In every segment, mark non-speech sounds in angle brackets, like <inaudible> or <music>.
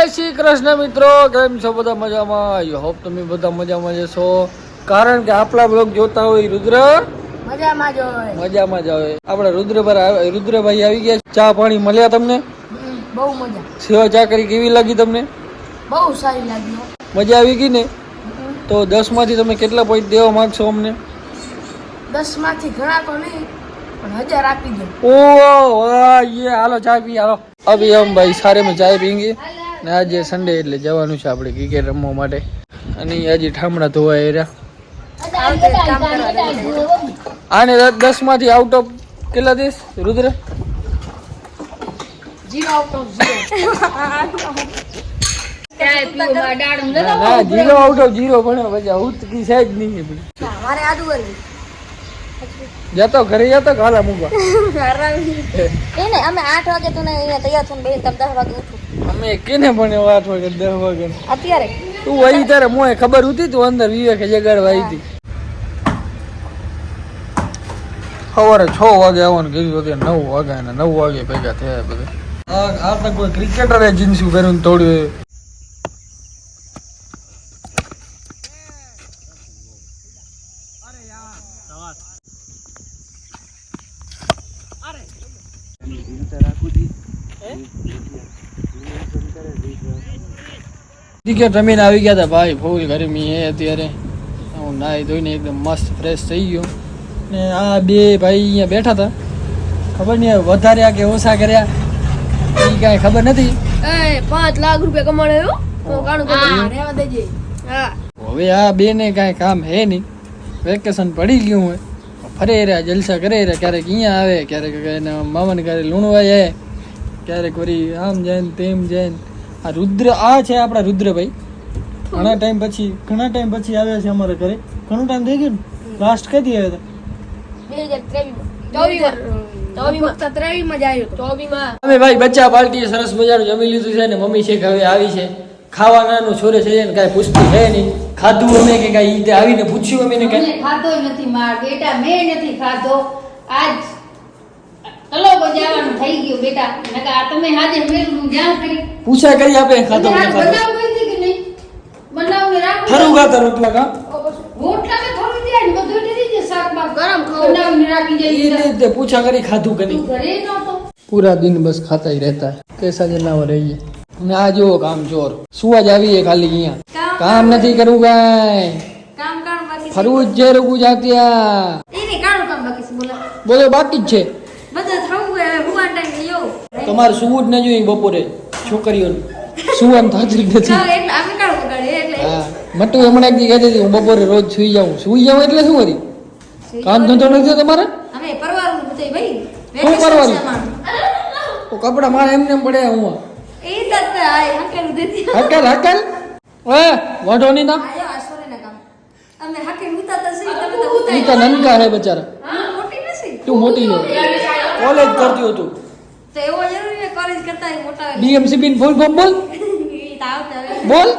શ્રી કૃષ્ણ મિત્રો કેમ છો બધા મજામાં આઈ હોપ તમે બધા મજામાં જશો કારણ કે આપણા બ્લોગ જોતા હોય રુદ્ર મજામાં જ હોય મજામાં જ આવે આપણા રુદ્રભાઈ રુદ્રભાઈ આવી ગયા ચા પાણી મળ્યા તમને હમ, બહુ મજા સેવા ચા કરી કેવી લાગી તમને બહુ સારી લાગી હો. મજા આવી ગઈ ને હમ, તો દસ માંથી તમે કેટલા પોઈન્ટ દેવા માંગશો અમને દસ માંથી ઘણા તો નહીં પણ હજાર આપી દો ओ वाह ये हालो चाय पी हालो अभी हम भाई सारे में चाय पीएंगे ને આજે સન્ડે એટલે જવાનું છે આપણે ક્રિકેટ રમવા માટે. અને હજી ઠામડા ધોવા એર્યા. આને દસમાંથી આઉટ ઓફ કેટલા દેશ? Rudra? Zero out of zero પણ પછી આવું તો કી સાઈડ નહીં મારે જતો ઘરે જતો કાલા મૂકવા? <laughs> અમે આઠ વાગે તું અહીંયા તૈયાર થઈને બેન તમે દસ વાગે ઉઠું. અમે કેને પણ એવા આઠ વાગે દસ વાગે? અત્યારે? તું વહી તારે મોએ ખબર હતી તું અંદર વિવેકે જગાડવા આવી હતી. સવારે છ વાગે આવવાનું કેવી હતું નવ વાગે ને નવ વાગે ભેગા થયા બધા. આ તો કોઈ ક્રિકેટરે જીન્સ પહેરીને તોડ્યું ક્રિકેટ રમીને આવી ગયા હતા ભાઈ ફૂલ ગરમી હે અત્યારે. હું નાહી ધોઈને એકદમ મસ્ત ફ્રેશ થઈ ગયો. ને આ બે ભાઈ અહીંયા બેઠા હતા ખબર નહીં વધાર્યા કે ઓછા કર્યા. એ કાંઈ ખબર નથી. એ પાંચ લાખ રૂપિયા કમાડે તો કાણું કરી રહેવા દેજે. હા. હવે આ બેને કાંઈ કામ હે નહીં. વેકેશન પડી ગયું હોય. ફરે રહ્યા જલસા કરે રહ્યા. ક્યારેક અહીંયા આવે ક્યારેક એના મામાને ઘરે લૂણવા જાય ક્યારેક વળી આમ જાય ને તેમ જાય ને. આ રુદ્ર આ છે આપણા રુદ્રભાઈ. ઘણા ટાઈમ પછી ઘણા ટાઈમ પછી આવ્યા છે અમારા ઘરે. ઘણો ટાઈમ થઈ ગયો ને? લાસ્ટ કદી આવ્યા હતા? અમે ભાઈ બચ્ચા પાર્ટીએ સરસ મજાનું જમી લીધું છે ને મમ્મી છે કે હવે આવી છે. ખાવાનાનું છોરે છે ને કાંઈ પૂછતું છે નહીં. ખાધું અમે કે કાંઈ આવીને પૂછ્યું અમે ને કાંઈ? ખાધો નથી માર બેટા મેં નથી ખાધો. આજ હલો બજાવાનું થઈ ગયું બેટા નકા આ તમે હાજે મેલું જાણ કરી પૂછા કરી આપે ખાતો મને ખાતો બનાવ કરી કે નહીં બનાવ ને રાખો થરું ગાતર રોટલા કા રોટલા મે થરું દે ને બધું દે દે શાક માં ગરમ ખાવ બનાવ ને રાખી દે ઈ રીતે પૂછા કરી ખાધું કે નહીં ઘરે નતો પૂરા દિન બસ ખાતા ही રહેતા કેસા જનાવર રહીએ અને આ જો કામ ચોર સુવા જ આવીએ ખાલી અહીંયા કામ નથી કરવું કાઈ કામ કામ બાકી ફરવું જ જે રઘુ જાતિયા એને કામ કામ બાકી બોલો બોલો બાકી જ છે તમારે સુવું જ ન જોઈએ બપોરે છોકરીઓને. સુવાનું થતું જ નથી. હા મટુ હમણાં એક કહેતી હતી હું બપોરે રોજ સુઈ જાઉં. સુઈ જાઉં એટલે શું કરી? કામ ધંધો નથી તમારે? શું. તો કપડા મારે એમને એમ પડે હું. એ હકેલ હકેલ ઓએ વાંધો નહીં ના તો ઉતાય નનકા હે બચારા. તું મોટી નો કોલેજ કરતી હતું તો. એવો કરતા ય મોટા ડીએમસીબી ફૂલ ફોર્મ બોલ ઈ તાવ તવે બોલ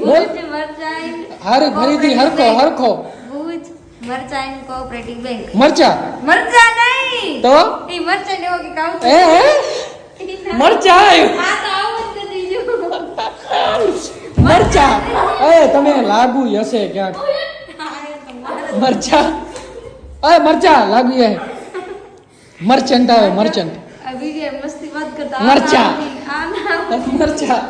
બોલ ભુજ મરચાઈ હારી ફરીથી હરખો હરખો ભુજ મરચાઈ કોઓપરેટિવ બેંક મરચા મરચા નહીં તો ઈ મરચાઈ ને એવો કે કાવ એ હે મરચા આવ્યું. આ તો આવું જ નથી જો મરચા એ તમે લાગુ હશે ક્યાંક મરચા અરે મરચા લાગુ હે મર્ચન્ટ આવે મર્ચન્ટ આ વિજય મસ્તી વાત કરતા મરચાં. મરચા.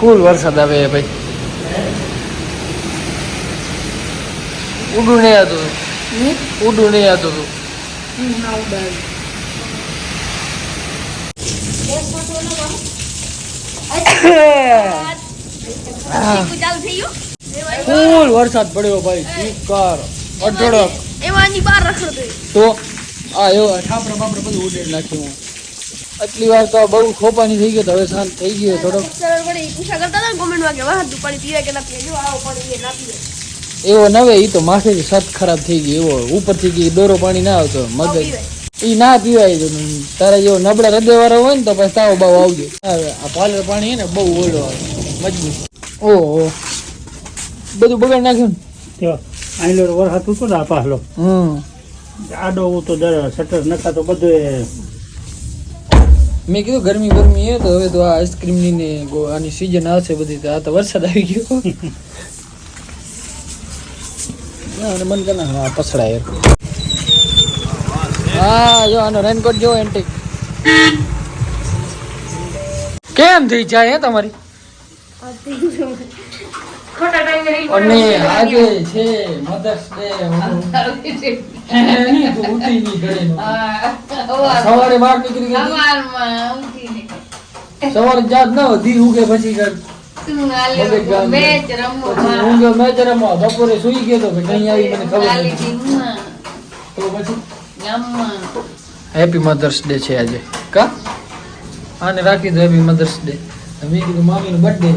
ફૂલ વરસાદ આવે ભાઈ. ઉડું નહીં આવતું હતું. ઉડું નહીં આવતું હતું. ફૂલ વરસાદ પડ્યો ભાઈ ચીકાર અઢળક. એવાની બહાર રખડતો તો આ એવો ઠાપરા બાપરા બધું ઉડેડ નાખ્યું હું. આટલી વાર તો બહુ ખોપાની થઈ ગયો તો હવે શાંત થઈ ગયો થોડોક. સરળ પડે પૂછા કરતા હતા કોમેન્ટમાં કે વાહ તું પીવા કે ના પીએ જો આવો પાણી પીવે ના પીવે. એવો નવે ઈ તો માથેથી સત ખરાબ થઈ ગઈ એવો ઉપરથી ગઈ દોરો પાણી ના આવતો મગજ. ઈ ના પીવાય તારા જેવો નબળા હૃદય વાળો હોય ને તો પછી તાવ બાવ આવજો. આ પાલર પાણી હે ને બહુ ઓળો આવે મજબૂત. ઓહો. બધું બગાડ નાખ્યું ને? જો આઈલો વરસાદ હતો ને આ પાછલો હમ. આડો તો દર શટર નકા તો બધું મેં કીધું ગરમી ગરમી એ તો હવે તો આ આઈસ્ક્રીમની ને આની સીઝન આવશે બધી તો આ તો વરસાદ આવી ગયો. <laughs> ના, અને મન કરે હા પછડાય હા જો આનો રેનકોટ જો એન્ટિક કેમ થઈ જાય હે તમારી? અને આજે છે મધર્સ ડે તું ઉઠી ની ઘડીનો. સવારે બહાર નીકળી ગઈ સવારે જાત ન વધી ઉગે પછી કર હું ગયો મેચ રમવા બપોરે સુઈ ગયો તો કઈ આવી મને ખબર તો પછી? હેપી મધર્સ ડે છે આજે. કા? આને રાખી દો હેપી મધર્સ ડે મેં કીધું મામીનો બર્થડે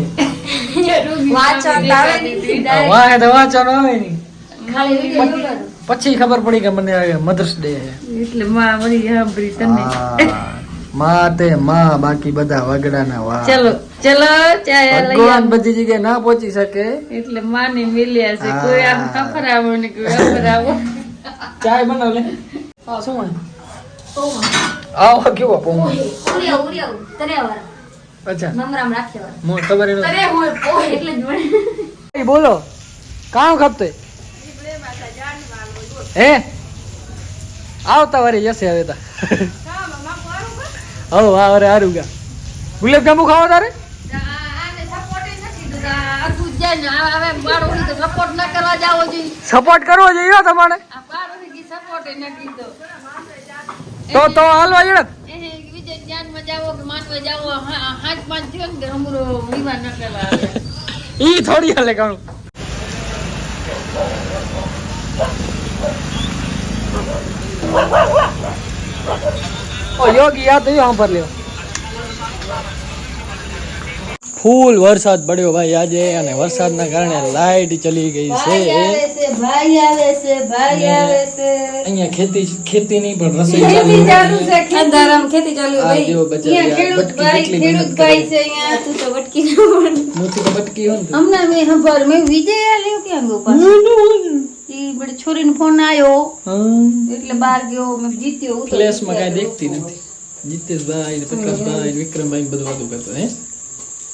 તો આવે નહીં. નહીં. પછી ખબર પડી કે મને મધર્સ ડે છે. એટલે માં બધી સાંભળી તને. માં તે માં બાકી બધા વગડાના વા ચલો ચલો ચાય લઈ ભગવાન બધી જગ્યાએ ના પહોંચી શકે. એટલે માની મિલ્યા છે કોઈ આમ ખફરાવો ને કોઈ અફરાવો ચાય બનાવ લે. હા. શું આવો કેવો. અચ્છા. મમરામ ખબર તરે હોય એટલે જ બોલો કામ ખપતે હે? આવતા વારી જશે હવે તા. હવ, હા, અરે, હારું ગા ગુલાબ જાંબુ ખાવા તારે? સપોર્ટ કરવા જોઈએ તમારે. તો તો હાલવા જડત હા <laughs> ઈ થોડી હાલે ઘણું ઓ યોગી યાદ થયું સાંભળ લ્યો. ફૂલ વરસાદ પડ્યો ભાઈ આજે અને વરસાદના કારણે લાઈટ ચલી ગઈ છે. અહીંયા ખેતી ખેતી નહીં પણ રસોઈ ચાલુ છે. અંધારામાં ખેતી ચાલુ ભાઈ. જો બચારી અહીંયા આ ખેડૂત ભાઈ ખેડૂત ભાઈ છે અહીંયા. તું તો વટકી ન પડે. તો બટકી હોય હમણાં મેં ખબર મેં વિજય આલ્યો ક્યાં ગયો પાછો ઈ બડી છોરીનો ફોન આવ્યો હા. એટલે બહાર ગયો મેં જીત્યો ઉતરો ફ્લેશમાં કાંઈ દેખતી નથી. જીતેશભાઈ ને પ્રકાશભાઈ ને વિક્રમભાઈ ને બધું વાતો કરતો હે?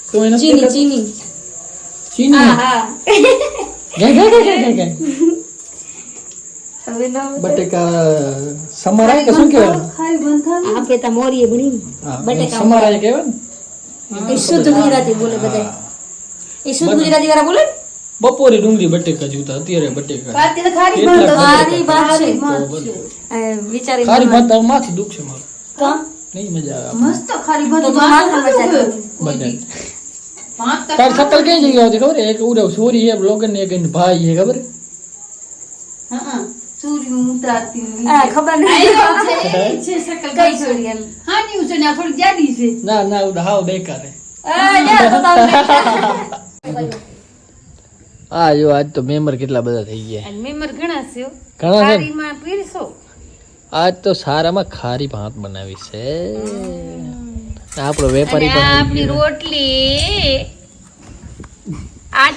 તો એને ચીની ચીની. ચીની? હા હા. ગે ગે ગે ગે ગે ગે હવે ન બટેકા સમારાય કે શું કહેવાય? ખાલી બંધ થાવ આપણે તા મોરીએ ભણી હા બટેકા સમારાય કહેવાય ને? એ શુદ્ધ ગુજરાતી બોલે બધા એ શુદ્ધ ગુજરાતી વાળા બોલે? બપોરે ડુંગળી બટેકા જોતા અત્યારે બટેકા. પાતી તો ખારી કેટલા બંધ ખારી ભાત છે તો બધું. આ વિચારી ખારી ભાત તો માથી દુખશે મારું. કાં? નહીં મજા આવે મસ્ત ખારી તો બંધ તો હાથમાં મજા કરે. બધા ભાત તો તાર સકલ કઈ જગ્યા હતી ખબર? એક ઉડવ સોરી હે લોગન ને એક એનો ભાઈ હે ખબર? હા ચૂરી ઉતારતી આ ખબર આયરો નહીં છે <laughs> એ છે શકલ કઈ છોરી એમ. હા ની છે ને આ થોડી જાડી છે. ના ના ઉડા હાવ બેકાર હે આ જા તો <laughs> આ જો આજ તો મેમ્બર કેટલા બધા થઈ ગયા. મેમર ઘણા છે ઘણા છે? પીરસો. આજ તો સારામાં ખારી ભાત બનાવી છે. આપણો વેપારી પણ આપણી રોટલી <laughs> આ